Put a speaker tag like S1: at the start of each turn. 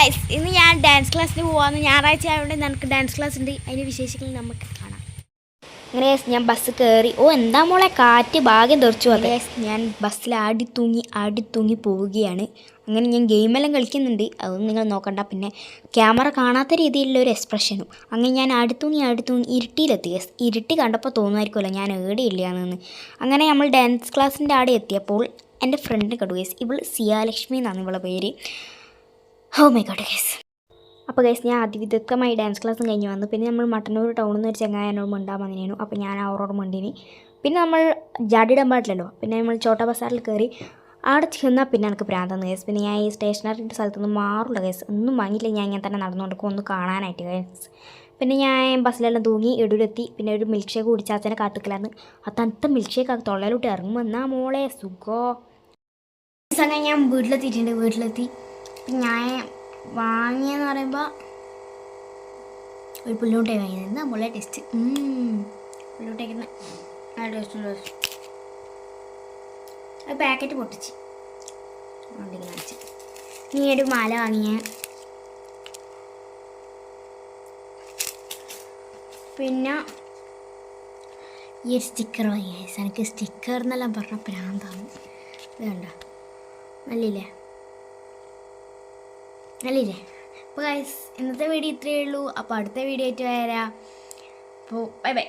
S1: Guys ഇന്ന് ഞാൻ dance ക്ലാസ്സിന് പോവാന്ന് ഞായറാഴ്ച ആയതുകൊണ്ട് നമുക്ക് ഡാൻസ് ക്ലാസ് ഉണ്ട്. അതിന് വിശേഷങ്ങൾ നമുക്ക് കാണാം. അങ്ങനെ ഞാൻ ബസ് കയറി ഓ എന്താ മോളെ? കാറ്റ് ഭാഗ്യം തെറിച്ചു അതെ ഞാൻ ബസ്സിൽ ആടി തൂങ്ങി ആടി തൂങ്ങി പോവുകയാണ്. അങ്ങനെ ഞാൻ ഗെയിമെല്ലാം കളിക്കുന്നുണ്ട്. അതൊന്നും നിങ്ങൾ നോക്കണ്ട. പിന്നെ ക്യാമറ കാണാത്ത രീതിയിലുള്ള ഒരു എക്സ്പ്രഷനും അങ്ങനെ ഞാൻ ആടി തൂങ്ങി ആടി തൂങ്ങി ഇരുട്ടിയിലെത്തി guys. ഇരുട്ടി കണ്ടപ്പോൾ തോന്നുമായിരിക്കുമല്ലോ ഞാൻ ഏടിയില്ലാന്ന് അങ്ങനെ നമ്മൾ ഡാൻസ് ക്ലാസ്സിന്റെ ആടെ എത്തിയപ്പോൾ എന്റെ ഫ്രണ്ട് കണ്ടു ഗൈസ് ഇവൾ സിയാലക്ഷ്മി എന്നാണ് ഇവളുടെ പേര്. ഓ മൈ ഗോഡ് ഗൈസ് അപ്പോൾ ഗൈസ് ഞാൻ അതിവിദഗ്ധമായി ഡാൻസ് ക്ലാസ്സും കഴിഞ്ഞ് വന്നു. പിന്നെ നമ്മൾ മട്ടന്നൂർ ടൗണിൽ നിന്ന് ഒരു ചങ്ങായനോട് മിണ്ടാൻ വന്നിരുന്നു. അപ്പോൾ ഞാൻ അവരോട് മിണ്ടിനി. പിന്നെ നമ്മൾ ജാഡിയിടാൻ പിന്നെ നമ്മൾ ചോട്ട ബസാറിൽ കയറി അവിടെ ചെന്നാൽ പിന്നെ എനിക്ക് ഭ്രാന്തെന്ന് കേസ് പിന്നെ ഞാൻ ഈ സ്റ്റേഷനറിന്റെ സ്ഥലത്തുനിന്ന് മാറില്ല കേസ് ഒന്നും വാങ്ങിയില്ല. ഞാൻ ഇങ്ങനെ തന്നെ നടന്നുകൊണ്ട് ഒന്ന് കാണാനായിട്ട് കേസ് പിന്നെ ഞാൻ ബസ്സിലെല്ലാം തൂങ്ങി എടൂരെത്തി പിന്നെ ഒരു മിൽക്ക് ഷേക്ക് കുടിച്ചാച്ചനെ കാത്തുക്കലായിരുന്നു ആ തണുത്ത മിൽക്ക് ഷേക്ക് ആ തൊള്ളയിലോട്ട് ഇറങ്ങും. എന്നാ മോളെ സുഖോ. അങ്ങനെ ഞാൻ വീട്ടിലെത്തിയിട്ടുണ്ട്. വീട്ടിലെത്തി. ഞാൻ വാങ്ങിയെന്ന് പറയുമ്പോൾ ഒരു പുല്ലോട്ടേ വാങ്ങിയത് എന്താ മുള്ള ടേസ്റ്റ് പുല്ലോട്ടേക്കുന്ന നല്ല ടേസ്റ്റ് ടേസ്റ്റ് അത് പാക്കറ്റ് പൊട്ടിച്ച്. നീ ഒരു മാല വാങ്ങിയ. പിന്നെ ഈ ഒരു സ്റ്റിക്കർ വാങ്ങിയ. എനിക്ക് സ്റ്റിക്കർ എന്നെല്ലാം പറഞ്ഞ പ്രാന്താണ് കണ്ട? നല്ലില്ലേ നല്ലില്ലേ അപ്പോൾ ഗൈസ് ഇന്നത്തെ വീഡിയോ ഇത്രയേ ഉള്ളൂ. അപ്പോൾ അടുത്ത വീഡിയോ ആയിട്ട് വരാം. അപ്പോൾ ബൈ ബൈ